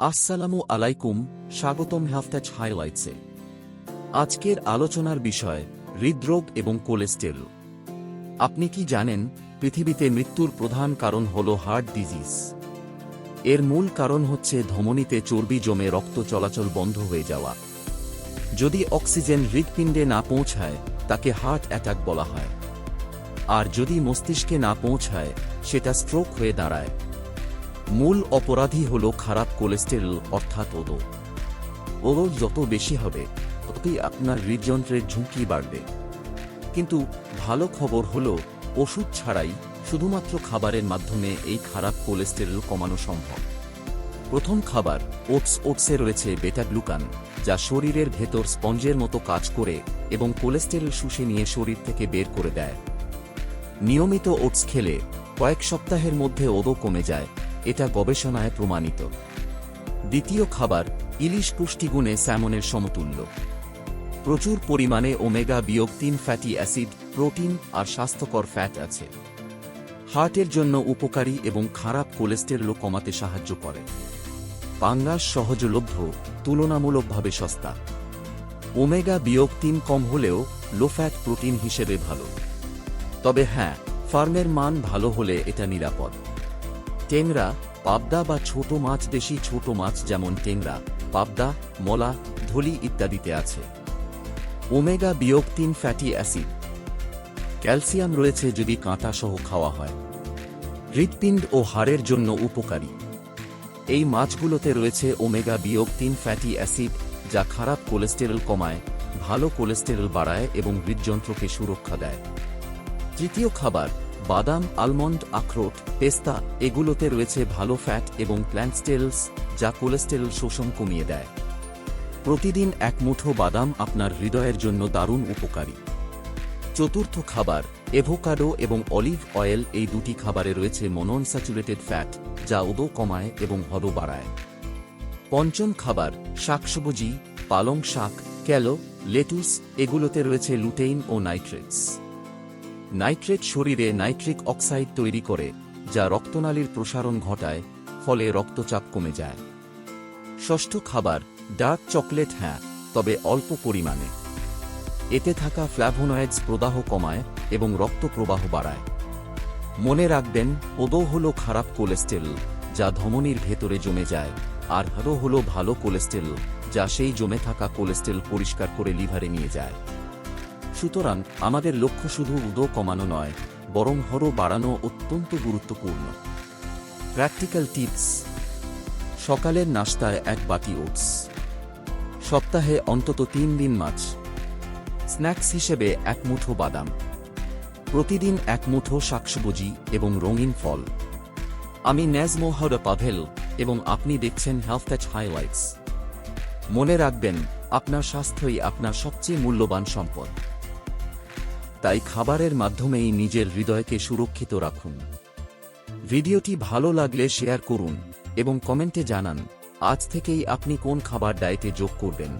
আসসালামু আলাইকুম, স্বাগতম হ্যাফট্যাচ হাইলাইটসে আজকের আলোচনার বিষয়, হৃদরোগ এবং কোলেস্টেরল। আপনি কি জানেন, পৃথিবীতে মৃত্যুর প্রধান কারণ হল হার্ট ডিজিজ। এর মূল কারণ হচ্ছে ধমনীতে চর্বি জমে রক্ত চলাচল বন্ধ হয়ে যাওয়া। যদি অক্সিজেন হৃদপিণ্ডে না পৌঁছায়, তাকে হার্ট অ্যাটাক বলা হয়। আর যদি মস্তিষ্কে না পৌঁছায়, সেটা স্ট্রোক হয়ে দাঁড়ায়। মূল অপরাধী হল খারাপ কোলেস্টেরল, অর্থাৎ ওদো ওদো যত বেশি হবে, ততই আপনার হৃদযন্ত্রের ঝুঁকি বাড়বে। কিন্তু ভালো খবর হল, ওষুধ ছাড়াই শুধুমাত্র খাবারের মাধ্যমে এই খারাপ কোলেস্টেরল কমানো সম্ভব। প্রথম খাবার, ওটস, ওটসে রয়েছে বেটা গ্লুকান যা শরীরের ভেতর স্পঞ্জের মতো কাজ করে এবং কোলেস্টেরল শুষে নিয়ে শরীর থেকে বের করে দেয়। নিয়মিত ওটস খেলে কয়েক সপ্তাহের মধ্যে ওদো কমে যায় এটা গবেষণায় প্রমাণিত। দ্বিতীয় খাবার ইলিশ পুষ্টিগুণে স্যামনের সমতুল্য। প্রচুর পরিমাণে ওমেগা বিয়োগ তিন ফ্যাটি অ্যাসিড, প্রোটিন আর স্বাস্থ্যকর ফ্যাট আছে। হার্টের জন্য উপকারী এবং খারাপ কোলেস্টেরলও কমাতে সাহায্য করে। পাঙ্গাস সহজলভ্য, তুলনামূলকভাবে সস্তা। ওমেগা বিয়োগ তিন কম হলেও লো ফ্যাট প্রোটিন হিসেবে ভালো। তবে হ্যাঁ ফার্মের মান ভালো হলে এটা নিরাপদ। টেংরা, পাবদা বা ছোট মাছ, দেশি ছোট মাছ যেমন টেংরা, পাবদা, মলা, ধলি ইত্যাদিতে আছে। ওমেগা বিয়োগ তিন ফ্যাটি অ্যাসিড। ক্যালসিয়াম রয়েছে যদি কাঁটা সহ খাওয়া হয়। হৃৎপিণ্ড ও হাড়ের জন্য উপকারী। এই মাছগুলোতে রয়েছে ওমেগা বিয়োগ তিন ফ্যাটি অ্যাসিড, যা খারাপ কোলেস্টেরল কমায়, ভালো কোলেস্টেরল বাড়ায় এবং হৃদযন্ত্রকে সুরক্ষা দেয়। তৃতীয় খাবার বাদাম আলমন্ড আখরোট পেস্তা, এগুলোতে রয়েছে ভালো ফ্যাট এবং প্ল্যান্টস্টেলস যা কোলেস্টেরল শোষণ কমিয়ে দেয়। প্রতিদিন এক মুঠো বাদাম আপনার হৃদয়ের জন্য দারুণ উপকারী। চতুর্থ খাবার এভোকাডো এবং অলিভ অয়েল এই দুটি খাবারে রয়েছে মনোনস্যাচুরেটেড ফ্যাট যা উদো কমায় এবং হদ বাড়ায়। পঞ্চম খাবার, শাকসবজি, পালং শাক ক্যালো লেটুস এগুলোতে রয়েছে লুটেইন ও নাইট্রেটস নাইট্রেট শরীরে নাইট্রিক অক্সাইড তৈরি করে, যা রক্তনালীর প্রসারণ ঘটায়, ফলে রক্তচাপ কমে যায়। ষষ্ঠ খাবার, ডার্ক চকলেট হ্যাঁ তবে অল্প পরিমাণে। এতে থাকা ফ্ল্যাভোনয়েডস প্রদাহ কমায় এবং রক্ত প্রবাহ বাড়ায়। মনে রাখবেন, ওদো হল খারাপ কোলেস্টেরল, যা ধমনির ভেতরে জমে যায়, আর হরো হল ভালো কোলেস্টেরল, যা সেই জমে থাকা কোলেস্টেরল পরিষ্কার করে লিভারে নিয়ে যায়। সুতরাং আমাদের লক্ষ্য শুধু উদো কমানো নয়, বরং হরো বাড়ানো অত্যন্ত গুরুত্বপূর্ণ। প্র্যাকটিক্যাল টিপস সকালের নাস্তায় এক বাটি ওটস। সপ্তাহে অন্তত তিন দিন মাছ। স্ন্যাক্স হিসেবে এক মুঠো বাদাম। প্রতিদিন এক মুঠো শাকসবজি এবং রঙিন ফল। আমি ন্যাজমোহর পাভেল এবং আপনি দেখছেন হেলথ হাইলাইটস মনে রাখবেন, আপনার স্বাস্থ্যই আপনার সবচেয়ে মূল্যবান সম্পদ। তাই খাবারের মাধ্যমেই নিজের হৃদয়কে সুরক্ষিত রাখুন। ভিডিওটি ভালো লাগলে শেয়ার করুন এবং কমেন্টে জানান, আজ থেকেই আপনি কোন খাবার ডায়েটে যোগ করবেন।